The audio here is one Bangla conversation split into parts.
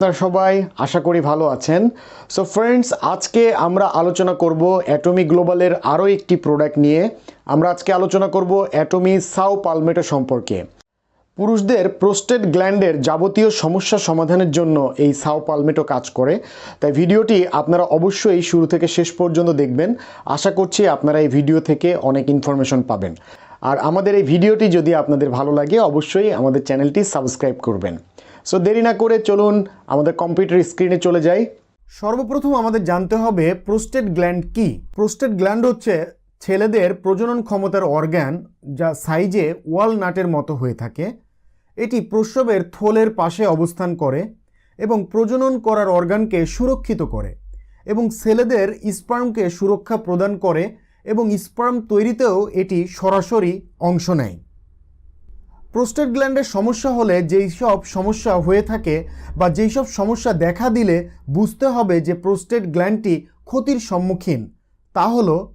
আপনারা সবাই আশা করি ভালো আছেন। সো ফ্রেন্ডস আজকে আমরা আলোচনা করব অ্যাটমি গ্লোবালের আরও একটি প্রোডাক্ট নিয়ে। আমরা আজকে আলোচনা করব অ্যাটমি সাও পালমেটো সম্পর্কে। পুরুষদের প্রোস্টেট গ্ল্যান্ডের যাবতীয় সমস্যা সমাধানের জন্য এই সাও পালমেটো কাজ করে। তাই ভিডিওটি আপনারা অবশ্যই শুরু থেকে শেষ পর্যন্ত দেখবেন। আশা করছি আপনারা এই ভিডিও থেকে অনেক ইনফরমেশন পাবেন। আর আমাদের এই ভিডিওটি যদি আপনাদের ভালো লাগে, অবশ্যই আমাদের চ্যানেলটি সাবস্ক্রাইব করবেন। সো দেরি না করে চলুন আমাদের কম্পিউটার স্ক্রিনে চলে যাই। সর্বপ্রথম আমাদের জানতে হবে প্রোস্টেট গ্ল্যান্ড কি? প্রোস্টেট গ্ল্যান্ড হচ্ছে ছেলেদের প্রজনন ক্ষমতার অর্গ্যান যা সাইজে ওয়ালনাটের মতো হয়ে থাকে। এটি প্রসবের থোলের পাশে অবস্থান করে এবং প্রজনন করার অর্গানকে সুরক্ষিত করে এবং ছেলেদের স্পার্মকে সুরক্ষা প্রদান করে এবং স্পার্ম তৈরিতেও এটি সরাসরি অংশ নেয়। প্রোস্টেট গ্ল্যান্ডের সমস্যা হলে যেই সব সমস্যা হয়ে থাকে বা যেই সব সমস্যা দেখা দিলে বুঝতে হবে যে প্রোস্টেট গ্ল্যান্ডটি ক্ষতির সম্মুখীন। তা হলো,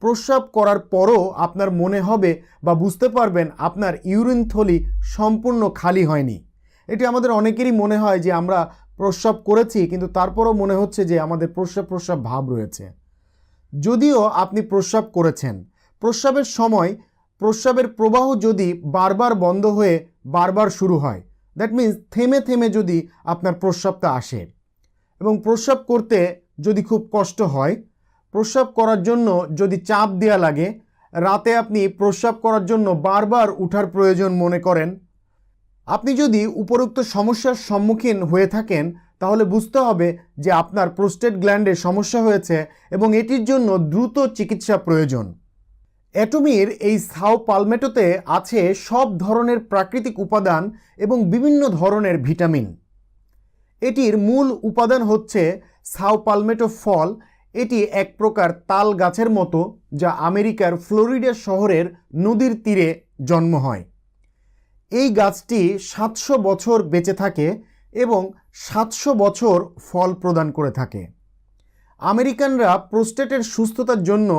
প্রস্রাব করার পরও আপনার মনে হবে বা বুঝতে পারবেন আপনার ইউরিন থলি সম্পূর্ণ খালি হয়নি। এটি আমাদের অনেকেরই মনে হয় যে আমরা প্রস্রাব করেছি, কিন্তু তারপরও মনে হচ্ছে যে আমাদের প্রস্রাব প্রস্রাব ভাব রয়েছে। যদিও আপনি প্রস্রাব করেছেন, প্রস্রাবের সময় প্রস্রাবের প্রবাহ যদি বারবার বন্ধ হয়ে বারবার শুরু হয় দ্যাট মিন্স থেমে থেমে যদি আপনার প্রস্রাবটা আসে। এবং প্রস্রাব করতে যদি খুব কষ্ট হয়, প্রস্রাব করার জন্য যদি চাপ দেওয়া লাগে, রাতে আপনি প্রস্রাব করার জন্য বারবার উঠার প্রয়োজন মনে করেন। আপনি যদি উপরোক্ত সমস্যার সম্মুখীন হয়ে থাকেন, তাহলে বুঝতে হবে যে আপনার প্রোস্টেট গ্ল্যান্ডে সমস্যা হয়েছে এবং এটির জন্য দ্রুত চিকিৎসা প্রয়োজন। অ্যাটমির এই সাও পালমেটোতে আছে সব ধরনের প্রাকৃতিক উপাদান এবং বিভিন্ন ধরনের ভিটামিন। এটির মূল উপাদান হচ্ছে সাও পালমেটো ফল। এটি এক প্রকার তাল গাছের মতো, যা আমেরিকার ফ্লোরিডা শহরের নদীর তীরে জন্ম হয়। এই গাছটি সাতশো বছর বেঁচে থাকে এবং সাতশো বছর ফল প্রদান করে থাকে। আমেরিকানরা প্রোস্টেটের সুস্থতার জন্য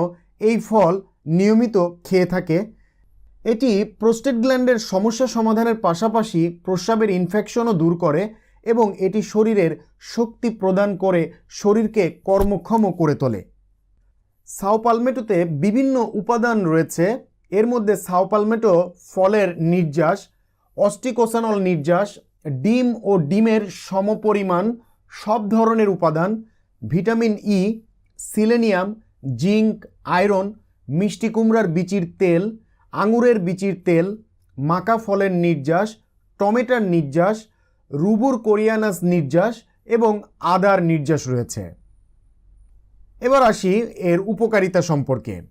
এই ফল নিয়মিত খেয়ে থাকে। এটি প্রোস্টেট গ্ল্যান্ডের সমস্যা সমাধানের পাশাপাশি প্রস্রাবের ইনফেকশনও দূর করে এবং এটি শরীরের শক্তি প্রদান করে শরীরকে কর্মক্ষম করে তোলে। সাও পালমেটোতে বিভিন্ন উপাদান রয়েছে। এর মধ্যে সাও পালমেটো ফলের নির্যাস, অস্টিকোসানল নির্যাস, ডিম ও ডিমের সমপরিমাণ সব ধরনের উপাদান, vitamin E selenium, zinc, iron মিষ্টি কুমড়ার বিচির তেল, আঙুরের বিচির তেল, মাকা ফলের নির্যাস, টমেটার নির্যাস, রুবুর কোরিয়ানাস নির্যাস এবং আদার নির্যাস রয়েছে। এবার আসি এর উপকারিতা সম্পর্কে।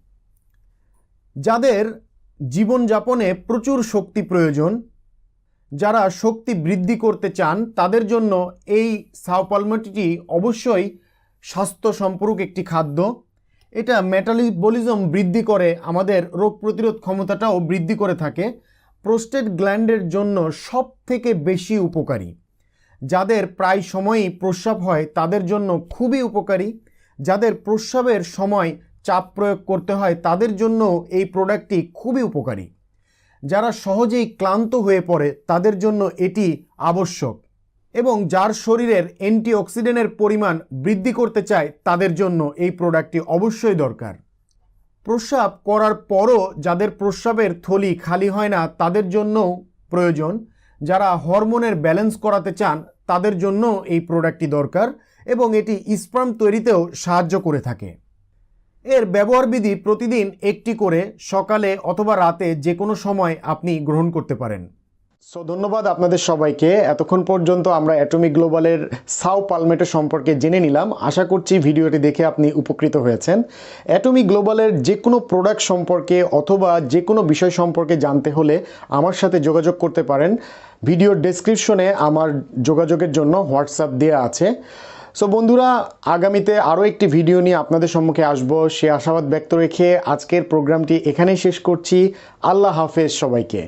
যাদের জীবনযাপনে প্রচুর শক্তি প্রয়োজন, যারা শক্তি বৃদ্ধি করতে চান, তাদের জন্য এই সাওপালমেটিটি অবশ্যই স্বাস্থ্য সম্পর্ক একটি খাদ্য। এটা মেটালিবলিজম বৃদ্ধি করে, আমাদের রোগ প্রতিরোধ ক্ষমতাটাও বৃদ্ধি করে থাকে। প্রোস্টেট গ্ল্যান্ডের জন্য সব থেকে বেশি উপকারী। যাদের প্রায় সময়ই প্রস্রাব হয়, তাদের জন্য খুবই উপকারী। যাদের প্রস্রাবের সময় চাপ প্রয়োগ করতে হয়, তাদের জন্য এই প্রোডাক্টটি খুবই উপকারী। যারা সহজেই ক্লান্ত হয়ে পড়ে, তাদের জন্য এটি আবশ্যক। এবং যার শরীরের অ্যান্টিঅক্সিডেন্টের পরিমাণ বৃদ্ধি করতে চায় তাদের জন্য এই প্রোডাক্টটি অবশ্যই দরকার। প্রস্রাব করার পরও যাদের প্রস্রাবের থলি খালি হয় না, তাদের জন্যও প্রয়োজন। যারা হরমোনের ব্যালেন্স করাতে চান, তাদের জন্য এই প্রোডাক্টটি দরকার এবং এটি স্পার্ম তৈরিতেও সাহায্য করে থাকে। এর ব্যবহার বিধি প্রতিদিন একটি করে সকালে অথবা রাতে যে কোনো সময় আপনি গ্রহণ করতে পারেন। সো ধন্যবাদ আপনাদের সবাইকে। এতক্ষণ পর্যন্ত আমরা অ্যাটমিক গ্লোবালের সাও পালমেটো সম্পর্কে জেনে নিলাম। আশা করছি ভিডিওটি দেখে আপনি উপকৃত হয়েছেন। অ্যাটমিক গ্লোবালের যে কোনো প্রোডাক্ট সম্পর্কে অথবা যে কোনো বিষয় সম্পর্কে জানতে হলে আমার সাথে যোগাযোগ করতে পারেন। ভিডিওর ডেসক্রিপশনে আমার যোগাযোগের জন্য হোয়াটসঅ্যাপ দেওয়া আছে। সো বন্ধুরা, আগামীতে আরও একটি ভিডিও নিয়ে আপনাদের সম্মুখে আসব। সে আশাবাদ ব্যক্ত রেখে আজকের প্রোগ্রামটি এখানেই শেষ করছি। আল্লাহ হাফেজ সবাইকে।